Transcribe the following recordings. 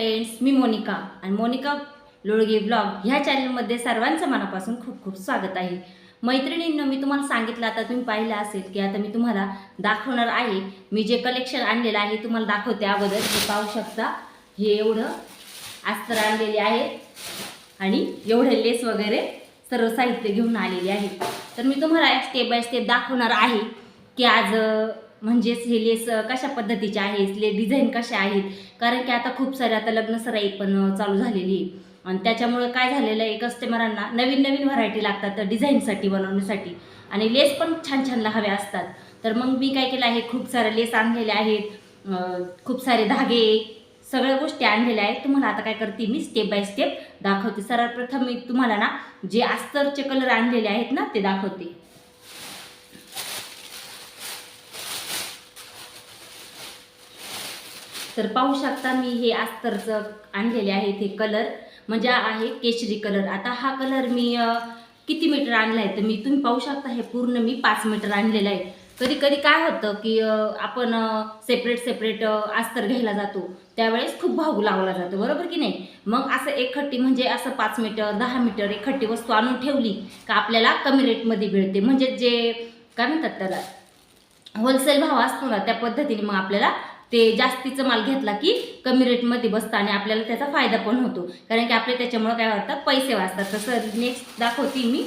Friends मी मोनिका. आणि Monika Lolge blog ह्या चॅनलमध्ये सर्वांचं मनापासून खूप खूप स्वागत आहे. मैत्रिणींनं मी तुम्हाला सांगितलं आता तुम्ही पाहिलं असेल की आता मी तुम्हाला दाखवणार आहे. मी जे कलेक्शन आणलेलं आहे तुम्हाला दाखवते अगोदर. हे पाहू शकता. हे एवढं अस्तर आणलेले आहे. आणि एवढे लेस वगैरे सर्व साहित्य घेऊन आलेले आहे. तर मी तुम्हाला स्टेप बाय स्टेप दाखवणार आहे की आज म्हणजेच हे लेस कशा पद्धतीचे आहेत? ले डिझाईन कशा आहेत? कारण की आता खूप सारे आता लग्न सराई पण चालू झालेली आहे. आणि त्याच्यामुळे काय झालेलं आहे कस्टमरांना नवीन नवीन व्हरायटी लागतात डिझाईनसाठी बनवण्यासाठी. आणि लेस पण छान छान हव्या असतात. तर मग मी काय केलं आहे खूप सारे लेस आणलेले आहेत. खूप सारे धागे सगळ्या गोष्टी आणलेल्या आहेत. तुम्हाला आता काय करते मी स्टेप बाय स्टेप दाखवते. सर्वप्रथम मी तुम्हाला ना जे अस्तरचे कलर आणलेले आहेत ना ते दाखवते. तर पाहू शकता मी हे अस्तरचं आणलेले आहेत हे कलर म्हणजे आहे केशरी कलर आता हा कलर मी किती मीटर आणला आहे तर मी तुम्ही पाहू शकता हे पूर्ण मी पाच मीटर आणलेलं आहे. कधी कधी काय होतं की आपण सेपरेट सेपरेट अस्तर घ्यायला जातो. त्यावेळेस खूप भाऊ लावला जातो बरोबर की नाही? मग असं एकखट्टी म्हणजे असं पाच मीटर दहा मीटर एकखट्टी वस्तू आणून ठेवली का आपल्याला कमी रेटमध्ये मिळते. म्हणजे जे काय म्हणतात त्याला? होलसेल भाव असतो ना त्या पद्धतीने मग आपल्याला ते जास्तीचं माल घेतला की कमी रेटमध्ये बसतं आणि आपल्याला त्याचा फायदा पण होतो. कारण की आपले त्याच्यामुळे काय वाटतात पैसे वाचतात. तसं नेक्स्ट दाखवते मी.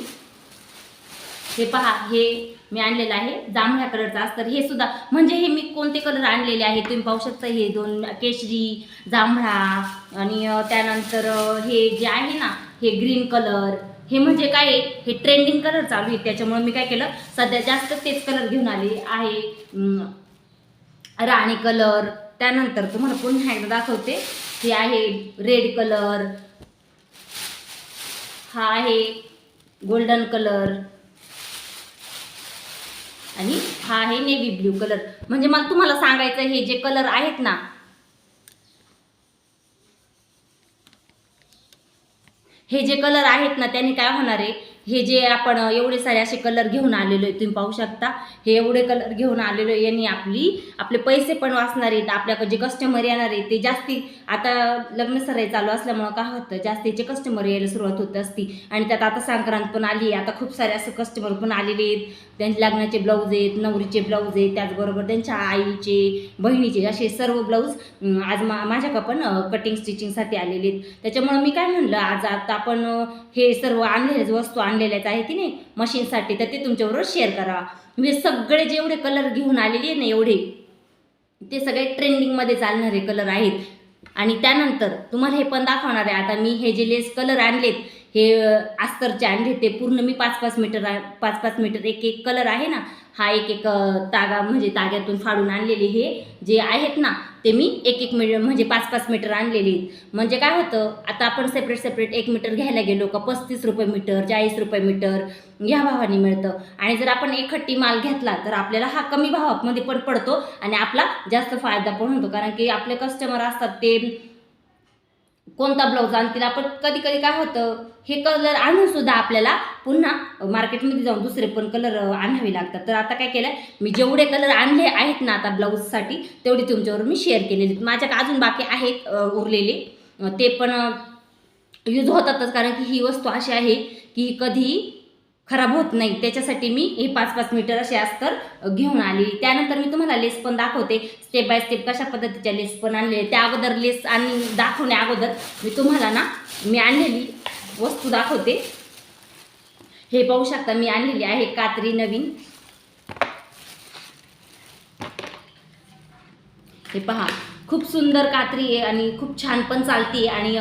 हे पहा हे मी आणलेलं आहे. जांभळ्या कलरचं असतं. हे सुद्धा म्हणजे हे मी कोणते कलर आणलेले आहे तुम्ही पाहू शकता. हे दोन केशरी जांभळा आणि त्यानंतर हे जे आहे ना हे ग्रीन कलर हे म्हणजे काय हे ट्रेंडिंग कलर चालू आहे. त्याच्यामुळे मी काय केलं सध्या जास्त तेच कलर घेऊन आले आहे. राणी कलर. त्यानंतर तुम्हाला पुन्हा एकदा दाखवते? हे आहे रेड कलर हा आहे गोल्डन कलर आणि हा आहे नेव्ही ब्ल्यू कलर म्हणजे मला तुम्हाला सांगायचं हे जे कलर आहेत ना हे जे कलर आहेत ना त्यांनी काय होणार आहे? हे जे आपण एवढे सारे असे कलर घेऊन आलेलो आहे तुम्ही पाहू शकता. हे एवढे कलर घेऊन आलेलो आहे यांनी आपली आपले पैसे पण वाचणार आहेत. आपल्याकडे जे कस्टमर येणार आहेत ते जास्ती आता लग्न सराई चालू असल्यामुळं काय होतं जास्तीचे कस्टमर यायला सुरुवात होत असती. आणि त्यात आता संक्रांत पण आली आहे आता खूप सारे असं कस्टमर पण आलेले आहेत. त्यांचे लग्नाचे ब्लाऊज आहेत नवरीचे ब्लाऊज आहेत त्याचबरोबर त्यांच्या आईचे बहिणीचे असे सर्व ब्लाऊज आज मा माझ्याकडं पण कटिंग स्टिचिंगसाठी आलेले आहेत. त्याच्यामुळं मी काय म्हणलं आज आता आपण हे सर्व आणलेल्याच वस्तू आणलेल्याच आहे की नाही मशीनसाठी तर ते तुमच्याबरोबर शेअर करावा. म्हणजे सगळे जेवढे कलर घेऊन आलेले आहे ना एवढे ते सगळे ट्रेंडिंगमध्ये चालणारे कलर आहेत. आणि त्यानंतर तुम्हाला हे पण दाखवणार आहे आता मी हे जे लेस कलर आणलेत हे अ, अस्तरचे घेते पूर्ण मी पाच पाच मीटर पाच पाच मीटर एक एक कलर आहे ना हा एक एक तागा म्हणजे ताग्यातून फाडून आणलेले हे जे आहेत ना ते मी एक एक मीटर म्हणजे पाच पाच मीटर आणलेली म्हणजे काय होतं आता आपण सेपरेट सेपरेट एक मीटर घ्यायला गेलो का पस्तीस रुपये मीटर चाळीस रुपये मीटर ह्या भावाने मिळतं. आणि जर आपण एकखट्टी माल घेतला तर आपल्याला हा कमी भावामध्ये पण पडतो आणि आपला जास्त फायदा पण होतो. कारण की आपले कस्टमर असतात ते कोणता ब्लाऊज आणतील आपण कधी कधी काय होतं हे कलर आणून सुद्धा आपल्याला पुन्हा मार्केटमध्ये जाऊन दुसरे पण कलर आणावे लागतात तर आता काय केलं मी जेवढे कलर आणले आहेत ना आता ब्लाऊजसाठी तेवढे तुमच्यावर मी शेअर केलेले आहेत. माझ्याकडे अजून बाकी आहेत उरलेले ते पण यूज होतातच कारण की ही वस्तू अशी आहे की कधी कधीही खराब होत नाही. त्याच्यासाठी मी हे पाच पाच मीटर असे अस्तर घेऊन आली. त्यानंतर मी तुम्हाला लेस पण दाखवते. स्टेप बाय स्टेप कशा पद्धतीच्या लेस पण आणलेल्या त्या अगोदर लेस आणि दाखवण्या अगोदर मी तुम्हाला ना मी आणलेली वस्तू दाखवते. हे पाहू शकता मी आणलेली आहे कात्री नवीन. हे पहा खूप सुंदर कात्री आहे आणि खूप छान पण चालते आणि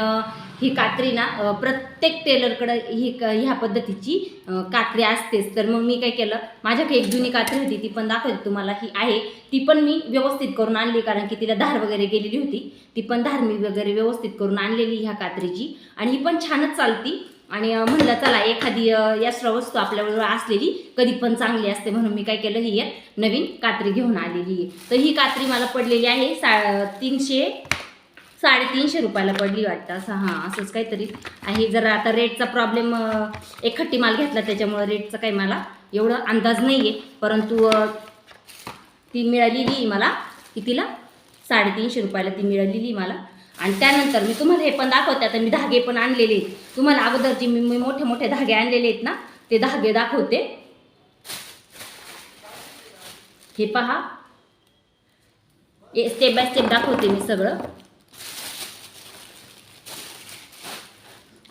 ही कात्री ना प्रत्येक टेलरकडं ही क ह्या पद्धतीची कात्री असतेच. तर मग मी काय केलं माझ्याकडे एक जुनी कात्री होती ती पण दाखवते तुम्हाला. ही आहे. ती पण मी व्यवस्थित करून आणली कारण की तिला धार वगैरे गेलेली होती. ती पण धार मी वगैरे व्यवस्थित करून आणलेली ह्या कात्रीची. आणि ही पण छानच चालती. आणि म्हणलं चला एखादी यास्tra वस्तू आपल्याबरोबर असलेली कधी पण चांगली असते म्हणून मी काय केलं ही एक नवीन कात्री घेऊन आलेली आहे. तर ही कात्री मला पडलेली आहे सा तीनशे साडेतीनशे रुपयाला पडली वाटतं असं हां असंच काहीतरी आहे. जरा आता रेटचा प्रॉब्लेम एक खट्टी माल घेतला त्याच्यामुळं रेटचा काही मला एवढं अंदाज नाही आहे परंतु ती मिळालेली मला कितीला? साडेतीनशे रुपयाला ती मिळालेली मला. आणि त्यानंतर मी तुम्हाला हे पण दाखवते आता मी धागे पण आणलेले आहेत. तुम्हाला अगोदर जे मी मी मोठे मोठे धागे आणलेले आहेत ना ते धागे दाखवते. हे पहा. स्टेप बाय स्टेप दाखवते मी सगळं.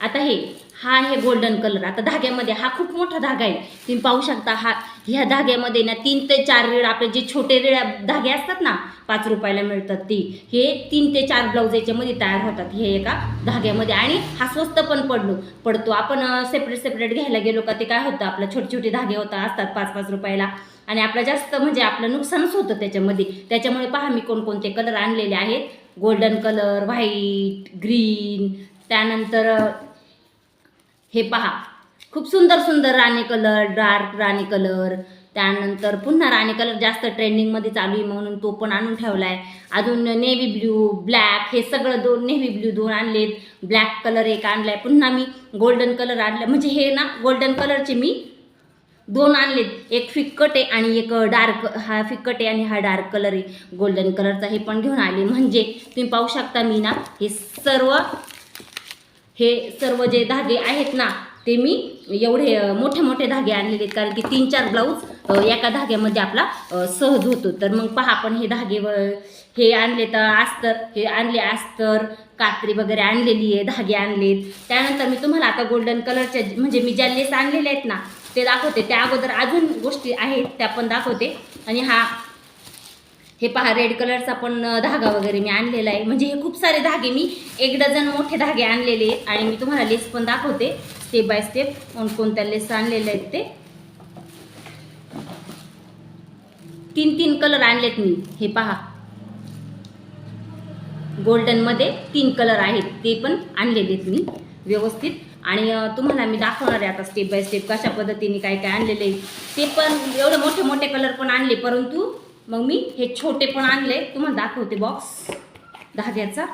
आता हे हा आहे गोल्डन कलर आता धाग्यामध्ये हा खूप मोठा धागा आहे. तुम्ही पाहू शकता हा ह्या धाग्यामध्ये ना तीन ते चार रेड आपले जे छोटे रेड धागे असतात ना पाच रुपयाला मिळतात ते. हे तीन ते चार ब्लाऊज याच्यामध्ये तयार होतात. हे एका धाग्यामध्ये. आणि हा स्वस्त पण पडलो पडतो. आपण सेपरेट सेपरेट घ्यायला गेलो का ते काय होतं आपलं छोटे छोटे धागे होता असतात पाच पाच रुपयाला. आणि आपलं जास्त म्हणजे आपलं नुकसानच होतं त्याच्यामध्ये. त्याच्यामुळे पहा मी कोणकोणते कलर आणलेले आहेत. गोल्डन कलर व्हाईट ग्रीन त्यानंतर हे पहा. खूप सुंदर सुंदर राणी कलर डार्क राणी कलर. त्यानंतर पुन्हा राणी कलर जास्त ट्रेंडिंगमध्ये चालू आहे म्हणून तो पण आणून ठेवला आहे अजून नेव्ही ब्ल्यू ब्लॅक हे सगळं दोन नेव्ही ब्ल्यू दोन आणलेत. ब्लॅक कलर एक आणलाय. पुन्हा मी गोल्डन कलर आणलं. म्हणजे हे ना गोल्डन कलरचे मी दोन आणलेत. एक फिक्कट आहे आणि एक डार्क हा फिक्कट आहे आणि हा डार्क कलर आहे. गोल्डन कलरचा हे पण घेऊन आले. म्हणजे तुम्ही पाहू शकता मी ना हे सर्व हे सर्व जे धागे आहेत ना ते मी एवढे मोठे मोठे धागे आणलेले आहेत. कारण की तीन चार ब्लाऊज एका धाग्यामध्ये आपला सहज होतो. तर मग पहा आपण हे धागे व हे आणले तर अस्तर हे आणले अस्तर कात्री वगैरे आणलेली आहे धागे आणलेत. त्यानंतर मी तुम्हाला आता गोल्डन कलरच्या म्हणजे मी ज्या लेस आणलेल्या आहेत ना ते दाखवते. त्या अगोदर अजून गोष्टी आहेत त्या पण दाखवते. आणि हा हे पहा रेड कलरचा पण धागा वगैरे मी आणलेला आहे. म्हणजे हे खूप सारे धागे मी एक डझन मोठे धागे आणलेले आहेत. आणि मी तुम्हाला लेस पण दाखवते स्टेप बाय स्टेप कोणकोणत्या लेस आणलेल्या आहेत ते. तीन तीन कलर आणलेत मी. हे पहा. गोल्डनमध्ये तीन कलर आहेत. ते पण आणलेले आहेत मी व्यवस्थित. आणि तुम्हाला मी दाखवणार आहे आता स्टेप बाय स्टेप कशा पद्धतीने काय काय आणलेले आहे ते पण एवढे मोठे मोठे कलर पण आणले परंतु मग मी हे छोटे पण आणले. तुम्हाला दाखवते बॉक्स धाग्याचा.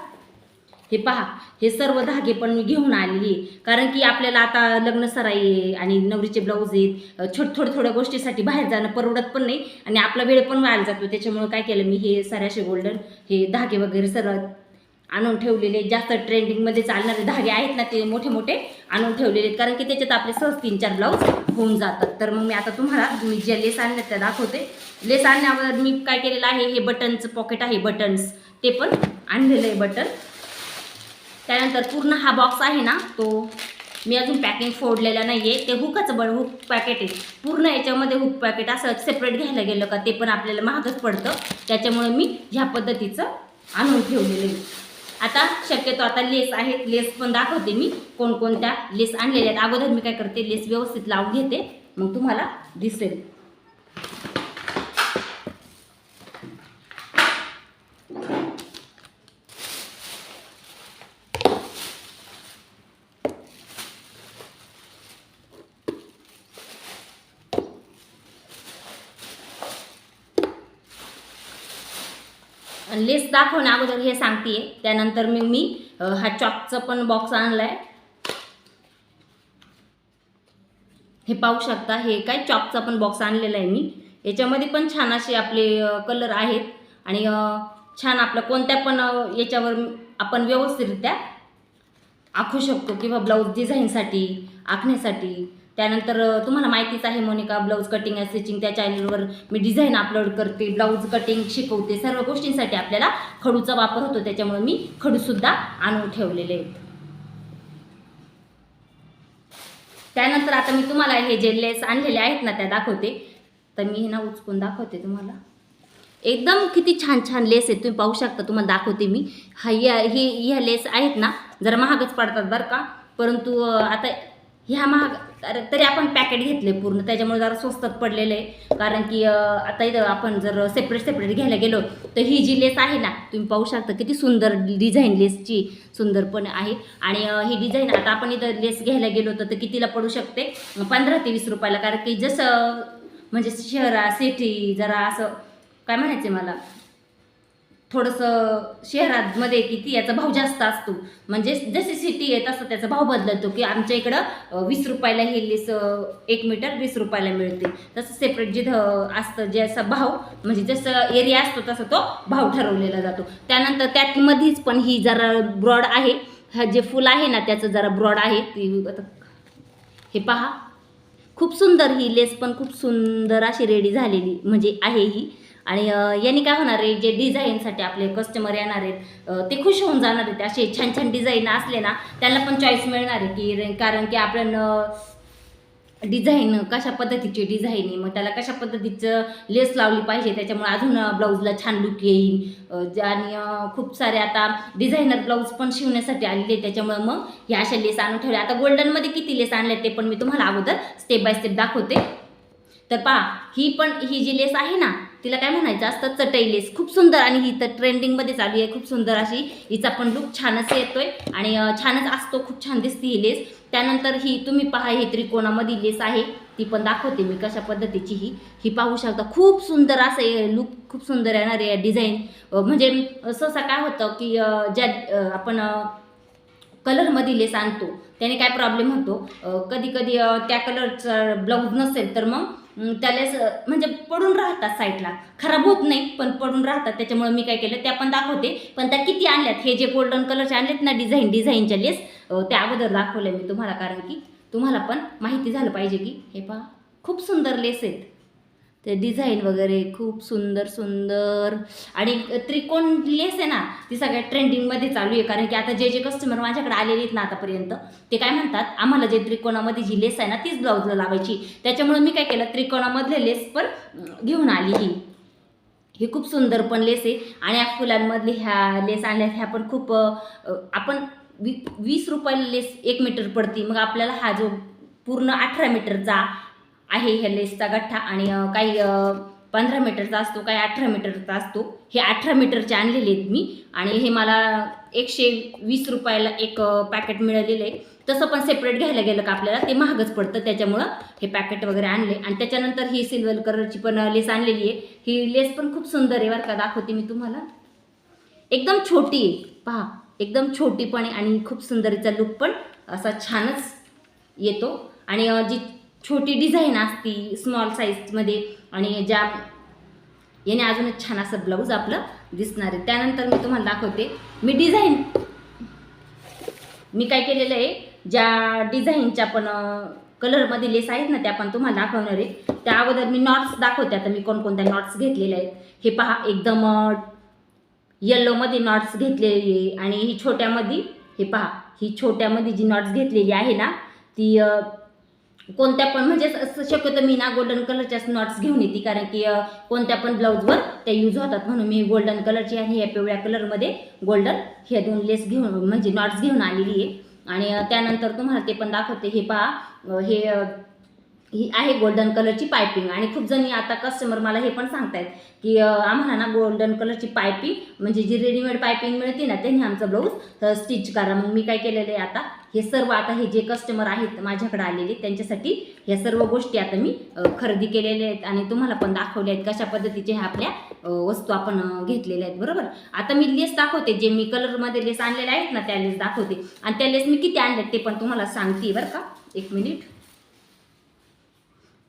हे पहा हे सर्व धागे पण मी घेऊन आलेली आहे. कारण की आपल्याला आता लग्न सराई आहे आणि नवरीचे ब्लाऊज आहेत. छोट थोड्या थोड्या गोष्टीसाठी बाहेर जाणं परवडत पण नाही. आणि आपला वेळ पण व्हायला जातो. त्याच्यामुळे काय केलं मी हे साऱ्याशे गोल्डन हे धागे वगैरे सर्व आणून ठेवलेले जास्त ट्रेंडिंगमध्ये चालणारे धागे आहेत ना ते मोठे मोठे आणून ठेवलेले आहेत. कारण की त्याच्यात आपले सहज तीन चार ब्लाऊज होऊन जातात. तर मग मी आता तुम्हाला मी ज्या लेस आणल्या त्या दाखवते. लेस आणण्यावर मी काय केलेलं आहे हे बटनचं पॉकेट आहे बटन्स ते पण आणलेलं आहे बटन त्यानंतर पूर्ण हा बॉक्स आहे ना तो मी अजून पॅकिंग फोडलेलं नाही आहे ते हुकाचं बळ हुक पॅकेट आहे. पूर्ण याच्यामध्ये हुक पॅकेट असं सेपरेट घ्यायला गेलं का ते पण आपल्याला महागच पडतं. त्याच्यामुळे मी ह्या पद्धतीचं आणून ठेवलेलं आहे. आता शक्यतो आता लेस आहेत लेस पण दाखवते मी. कोणकोणत्या लेस आणलेल्या आहेत. अगोदर मी काय करते लेस व्यवस्थित लावून घेते. मग तुम्हाला दिसेल. लेस दाखवण्या अगोदर हे सांगते त्यानंतर मी मी हा चॉकचा पण बॉक्स आणलाय. हे पाहू शकता हे काय चॉकचा पण बॉक्स आणलेला आहे मी. याच्यामध्ये पण छान असे आपले कलर आहेत. आणि छान आपलं कोणत्या पण याच्यावर आपण व्यवस्थितरित्या आखू शकतो. किंवा ब्लाऊज डिझाईनसाठी आखण्यासाठी. त्यानंतर तुम्हाला माहितीच आहे मोनिका ब्लाऊज कटिंग स्टिचिंग त्या चॅनलवर मी डिझाईन अपलोड करते ब्लाऊज कटिंग शिकवते सर्व गोष्टींसाठी आपल्याला खडूचा वापर होतो त्याच्यामुळे मी खडूसुद्धा आणून ठेवलेले आहेत. त्यानंतर आता मी तुम्हाला हे जे लेस आणलेले आहेत ना त्या दाखवते. तर मी हे ना उचकून दाखवते तुम्हाला. एकदम किती छान छान लेस आहेत. तुम्ही पाहू शकता तुम्हाला दाखवते मी. हा या हे ह्या लेस आहेत ना जरा महागच पडतात बरं का. परंतु आता ह्या महाग कारण तरी आपण पॅकेट घेतले पूर्ण. त्याच्यामुळे जरा स्वस्तात पडलेलं आहे. कारण की आता इथं आपण जर सेपरेट सेपरेट घ्यायला गेलो तर ही जी लेस आहे ना तुम्ही पाहू शकता किती सुंदर डिझाईन लेसची सुंदर पण आहे. आणि ही डिझाईन आता आपण इथं लेस घ्यायला गेलो तर कितीला पडू शकते? पंधरा ते वीस रुपयाला. कारण की जसं म्हणजे शहरा सिटी जरा असं काय म्हणायचं मला? थोडंसं शहरामध्ये किती याचा भाव जास्त असतो. म्हणजे जशी सिटी आहे तसं त्याचा भाव बदलतो की आमच्या इकडं वीस रुपयाला हे लेस एक मीटर वीस रुपयाला मिळते. तसं सेपरेट जिथं असतं जे असं भाव म्हणजे जसं एरिया असतो तसं तो भाव ठरवलेला जातो. त्यानंतर त्यातमध्येच पण ही जरा ब्रॉड आहे. हा जे फुल आहे ना त्याचं जरा ब्रॉड आहे. ती आता हे पहा. खूप सुंदर ही लेस पण खूप सुंदर अशी रेडी झालेली म्हणजे आहे ही. आणि यांनी काय होणार आहे जे डिझाईनसाठी आपले कस्टमर येणार आहेत ते खुश होऊन जाणार आहेत. असे छान छान डिझाईन असले ना त्यांना पण चॉईस मिळणार आहे की कारण की आपण डिझाईन कशा पद्धतीची डिझाईन आहे मग त्याला कशा पद्धतीचं लेस लावली पाहिजे त्याच्यामुळे अजून ब्लाऊजला छान लुक येईल. आणि खूप सारे आता डिझायनर ब्लाऊज पण शिवण्यासाठी आलेले त्याच्यामुळे मग हे अशा लेस आणून ठेवल्या. आता गोल्डनमध्ये किती लेस आणले ते पण मी तुम्हाला अगोदर स्टेप बाय स्टेप दाखवते. तर पहा ही पण ही जी लेस आहे ना तिला काय म्हणायचं असतं? चटई लेस खूप सुंदर आणि ही तर ट्रेंडिंगमध्ये चालू आहे. खूप सुंदर अशी हिचा पण लुक छानच येतोय. आणि छानच असतो. खूप छान दिसते ही लेस. त्यानंतर ही तुम्ही पहा ही त्रिकोणामध्ये लेस आहे. ती पण दाखवते मी कशा पद्धतीची ही. ही पाहू शकता. खूप सुंदर असं लुक खूप सुंदर येणार आहे डिझाईन म्हणजे सहसा काय होतं की ज्या आपण कलरमध्ये लेस आणतो त्याने काय प्रॉब्लेम होतो? कधी कधी त्या कलरचा ब्लाऊज नसेल तर मग अं, त्या लेस म्हणजे पडून राहतात साईडला. खराब होत नाही पण पडून राहतात. त्याच्यामुळे मी काय केलं त्या पण दाखवते. पण त्या किती आणल्यात? हे जे गोल्डन कलरचे आणलेत ना डिझाईन डिझाईनच्या लेस त्या अगोदर दाखवल्या मी तुम्हाला. कारण की तुम्हाला पण माहिती झालं पाहिजे की हे पहा खूप सुंदर लेस आहेत. ते डिझाईन वगैरे खूप सुंदर सुंदर. आणि त्रिकोण लेस आहे ना ती सगळ्या ट्रेंडिंगमध्ये चालू आहे. कारण की आता जे जे कस्टमर माझ्याकडे आलेले आहेत ना आतापर्यंत ते काय म्हणतात आम्हाला जे त्रिकोणामध्ये जी लेस आहे ना तीच ब्लाऊजला लावायची. त्याच्यामुळे मी काय केलं त्रिकोणामधले लेस पण घेऊन आली ही. ही खूप सुंदर पण लेस आहे. आणि या फुलांमधली ह्या लेस आणल्या ह्या पण खूप आपण वी वीस रुपयाला लेस एक मीटर पडती. मग आपल्याला हा जो पूर्ण अठरा मीटरचा आहे ह्या लेसचा गठ्ठा आणि काही पंधरा मीटरचा असतो काही अठरा मीटरचा असतो. हे अठरा मीटरचे आणलेले आहेत मी आणि हे मला एकशे वीस रुपयाला एक पॅकेट मिळालेलं आहे. तसं पण सेपरेट घ्यायला गेलं का आपल्याला? ते महागच पडतं. त्याच्यामुळं हे पॅकेट वगैरे आणले. आणि त्याच्यानंतर ही सिल्वर कलरची पण लेस आणलेली आहे. ही लेस पण खूप सुंदर आहे बरं का. दाखवते मी तुम्हाला. एकदम छोटी आहे. पहा एकदम छोटी पण आहे आणि खूप सुंदरीचा लुक पण असा छानच येतो. आणि जी छोटी डिझाईन असती स्मॉल साईजमध्ये आणि ज्या याने अजूनच छान असं ब्लाऊज आपलं दिसणार आहे. त्यानंतर मी तुम्हाला दाखवते. मी डिझाईन मी काय केलेलं आहे ज्या डिझाईनच्या पण कलरमध्ये लेस आहेत ना त्या पण तुम्हाला दाखवणार आहे. त्या अगोदर मी नॉट्स दाखवते. आता मी कोणकोणत्या नॉट्स घेतलेल्या आहेत. हे पहा एकदम येल्लोमध्ये नॉट्स घेतलेली आहे. आणि ही छोट्यामध्ये हे पहा ही छोट्यामध्ये जी नॉट्स घेतलेली आहे ना ती कोणत्या पण म्हणजे असं शक्यतो मी ना गोल्डन कलरच्याच नॉट्स घेऊन येते कारण की कोणत्या पण ब्लाऊजवर ते यूज होतात. म्हणून मी गोल्डन कलरची आणि या पिवळ्या कलरमध्ये गोल्डन हे दोन लेस घेऊन म्हणजे नॉट्स घेऊन आलेली आहे. आणि त्यानंतर तुम्हाला ते पण दाखवते. हे पहा हे ही आहे गोल्डन कलरची पायपिंग आणि खूप जणी आता कस्टमर मला हे पण सांगतायत की आम्हाला ना गोल्डन कलरची पायपिंग म्हणजे जी रेडीमेड पायपिंग मिळते ना त्यांनी आमचं ब्लाऊज स्टिच करा. मग मी काय केलेलं आहे आता हे सर्व आता हे जे कस्टमर आहेत माझ्याकडे आलेले त्यांच्यासाठी ह्या सर्व गोष्टी आता मी खरेदी केलेल्या आहेत आणि तुम्हाला पण दाखवल्या आहेत कशा पद्धतीचे ह्या आपल्या वस्तू आपण घेतलेल्या आहेत बरोबर? आता मी लेस दाखवते जे मी कलरमध्ये लेस आणलेले आहेत ना त्या लेस दाखवते. आणि त्या लेस मी किती आणल्यात ते पण तुम्हाला सांगते बरं का. एक मिनिट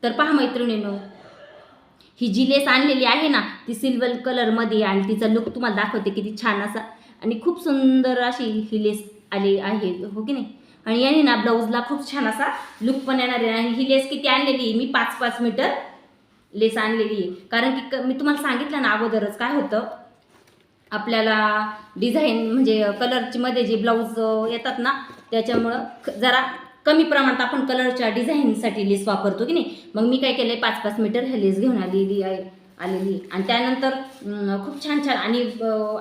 तर पहा मैत्रिणीनो ही जी लेस आणलेली आहे ना ती सिल्वर कलरमध्ये आणि तिचा लुक तुम्हाला दाखवते किती छान असा. आणि खूप सुंदर अशी ही लेस आली आहे हो की नाही? आणि याने ना ब्लाऊजला खूप छान असा लुक पण येणार आहे. आणि ही लेस किती आणलेली आहे? मी पाच पाच मीटर लेस आणलेली आहे. कारण की क- मी तुम्हाला सांगितलं ना अगोदरच काय होतं? आपल्याला डिझाईन म्हणजे कलरची मध्ये जे ब्लाऊज येतात ना त्याच्यामुळं जरा कमी प्रमाणात आपण कलरच्या डिझाईनसाठी लेस वापरतो की नाही? मग मी काय केलं आहे पाच पाच मीटर ह्या लेस घेऊन आलेली आहे. आलेली. आणि त्यानंतर खूप छान छान. आणि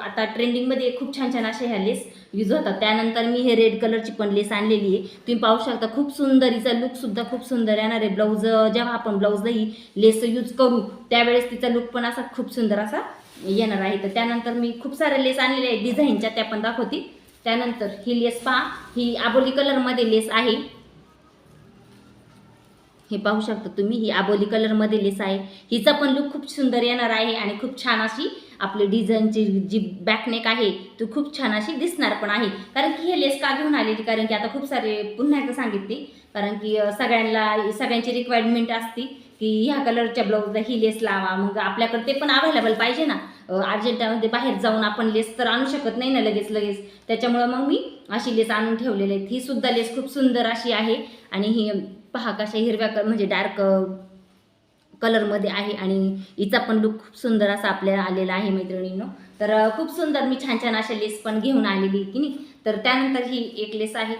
आता ट्रेंडिंगमध्ये खूप छान छान अशा ह्या लेस यूज होतात. त्यानंतर मी हे रेड कलरची पण लेस आणलेली आहे. तुम्ही पाहू शकता खूप सुंदर हिचा लुकसुद्धा खूप सुंदर येणार आहे. ब्लाऊज जेव्हा आपण ब्लाऊजला ही लेस यूज करू त्यावेळेस तिचा लुक पण असा खूप सुंदर असा येणार आहे. तर त्यानंतर मी खूप साऱ्या लेस आणलेल्या आहेत. डिझाईनच्या त्या पण दाखवते. त्यानंतर ही लेस पहा. ही आबोली कलरमध्ये लेस आहे. हे पाहू शकता तुम्ही ही आबोली कलरमध्ये लेस आहे. हिचा पण लुक खूप सुंदर येणार आहे आणि खूप छान अशी आपली डिझाईनची जी बॅकनेक आहे ती खूप छान अशी दिसणार पण आहे. कारण की हे लेस का घेऊन आलेली? कारण की आता खूप सारे पुन्हा एकदा सांगितली. कारण की सगळ्यांना सगळ्यांची रिक्वायरमेंट असती की ह्या कलरच्या ब्लाऊजला ही लेस लावा. मग आपल्याकडे ते पण अवेलेबल पाहिजे ना. अर्जंटामध्ये बाहेर जाऊन आपण लेस तर आणू शकत नाही ना लगेच लगेच. त्याच्यामुळं मग मी अशी लेस आणून ठेवलेली आहे. ही सुद्धा लेस खूप सुंदर अशी आहे. आणि ही पहा कशा हिरव्या म्हणजे डार्क कलरमध्ये आहे आणि हिचा पण लुक खूप सुंदर असा आपल्याला आलेला आहे मैत्रिणींनो. तर खूप सुंदर मी छान छान अशा लेस पण घेऊन आलेली की नाही. तर त्यानंतर ही एक लेस आहे.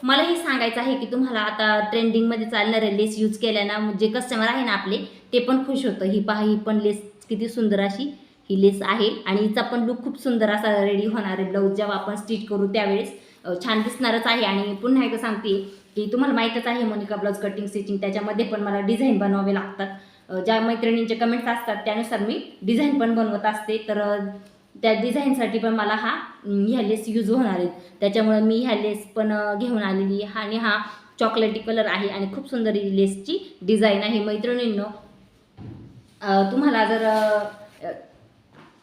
मला हे सांगायचं आहे की तुम्हाला आता ट्रेंडिंगमध्ये चालणारे लेस यूज केल्यानं जे कस्टमर आहे ना आपले ते पण खुश होतं. ही पहा ही पण लेस किती सुंदर अशी ही लेस आहे आणि हिचा पण लुक खूप सुंदर असा रेडी होणार आहे. ब्लाऊज जेव्हा आपण स्टिच करू त्यावेळेस छान दिसणारच आहे. आणि पुन्हा एकदा सांगते की तुम्हाला माहीतच आहे मोनिका ब्लाउज कटिंग स्टिचिंग त्याच्यामध्ये पण मला डिझाईन बनवावे लागतात. ज्या मैत्रिणींचे कमेंट्स असतात त्यानुसार मी डिझाईन पण बनवत असते. तर त्या डिझाईनसाठी पण मला हा ह्या लेस यूज होणार आहेत त्याच्यामुळे मी ह्या लेस पण घेऊन आलेली आणि हा चॉकलेटी कलर आहे आणि खूप सुंदर ही लेसची डिझाईन आहे मैत्रिणींनो. तुम्हाला जर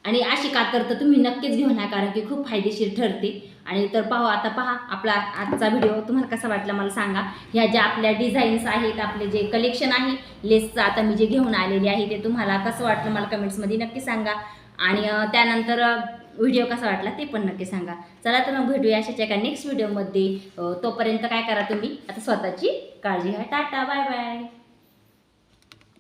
आणि अशी कातर तर तुम्ही नक्कीच घेऊन या कारण की खूप फायदेशीर ठरते आणि तर पाहू आता पहा आपला आजचा व्हिडिओ तुम्हाला कसा वाटला मला सांगा. ह्या ज्या आपल्या डिझाईन्स आहेत आपले जे कलेक्शन आहे लेसचं आता मी जे घेऊन आलेले आहे ते तुम्हाला कसं वाटलं मला कमेंट्समध्ये नक्की सांगा. आणि त्यानंतर व्हिडिओ कसा वाटला ते पण नक्की सांगा. चला तर मग भेटूया अशाच एका नेक्स्ट व्हिडिओमध्ये तोपर्यंत काय करा तुम्ही? आता स्वतःची काळजी घ्या. Tata bye bye